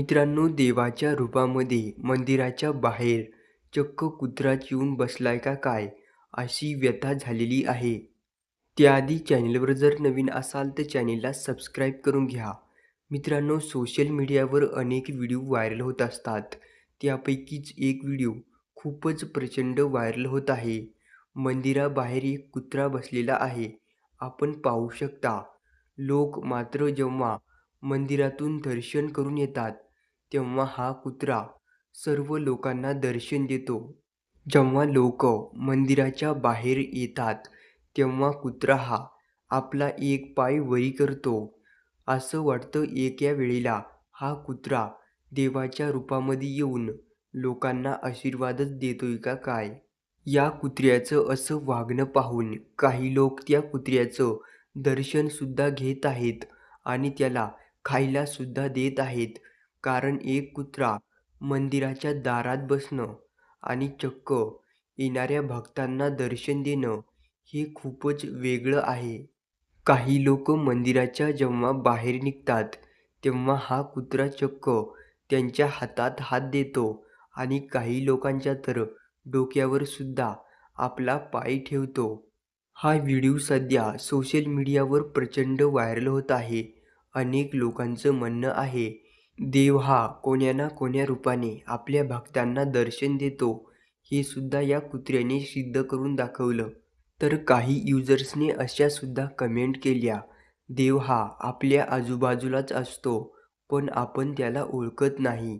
मित्रांनो देवाच्या रूपामध्ये मंदिराच्या बाहेर चक्क कुत्राच येऊन बसलाय का काय? अशी व्यथा झालेली आहे. त्याआधी चॅनेलवर जर नवीन असाल तर चॅनेलला सबस्क्राईब करून घ्या. मित्रांनो सोशल मीडियावर अनेक व्हिडिओ व्हायरल होत असतात. त्यापैकीच एक व्हिडिओ खूपच प्रचंड व्हायरल होत आहे. मंदिराबाहेर एक कुत्रा बसलेला आहे. आपण पाहू शकता लोक मात्र जेव्हा मंदिरातून दर्शन करून येतात तेव्हा हा कुत्रा सर्व लोकांना दर्शन देतो. जेव्हा लोक मंदिराच्या बाहेर येतात तेव्हा कुत्रा हा आपला एक पाय वरी करतो. असं वाटतं एका वेळेला हा कुत्रा देवाच्या रूपामध्ये येऊन लोकांना आशीर्वादच देतोय का काय? या कुत्र्याचं असं वागणं पाहून काही लोक त्या कुत्र्याचं दर्शनसुद्धा घेत आहेत आणि त्याला खायलासुद्धा देत आहेत. कारण एक कुत्रा मंदिराच्या दारात बसणं आणि चक्क येणाऱ्या भक्तांना दर्शन देणं हे खूपच वेगळं आहे. काही लोक मंदिराच्या जेव्हा बाहेर निघतात तेव्हा हा कुत्रा चक्क त्यांच्या हातात हात देतो आणि काही लोकांच्या तर डोक्यावर सुद्धा आपला पाय ठेवतो. हा व्हिडिओ सध्या सोशल मीडियावर प्रचंड व्हायरल होत आहे. अनेक लोकांचं म्हणणं आहे देव हा कोण्या ना कोण्या रूपाने आपल्या भक्तांना दर्शन देतो हे सुद्धा या कुत्र्याने सिद्ध करून दाखवलं. तर काही युजर्सने अशा सुद्धा कमेंट केल्या देव हा आपल्या आजूबाजूलाच असतो पण आपण त्याला ओळखत नाही.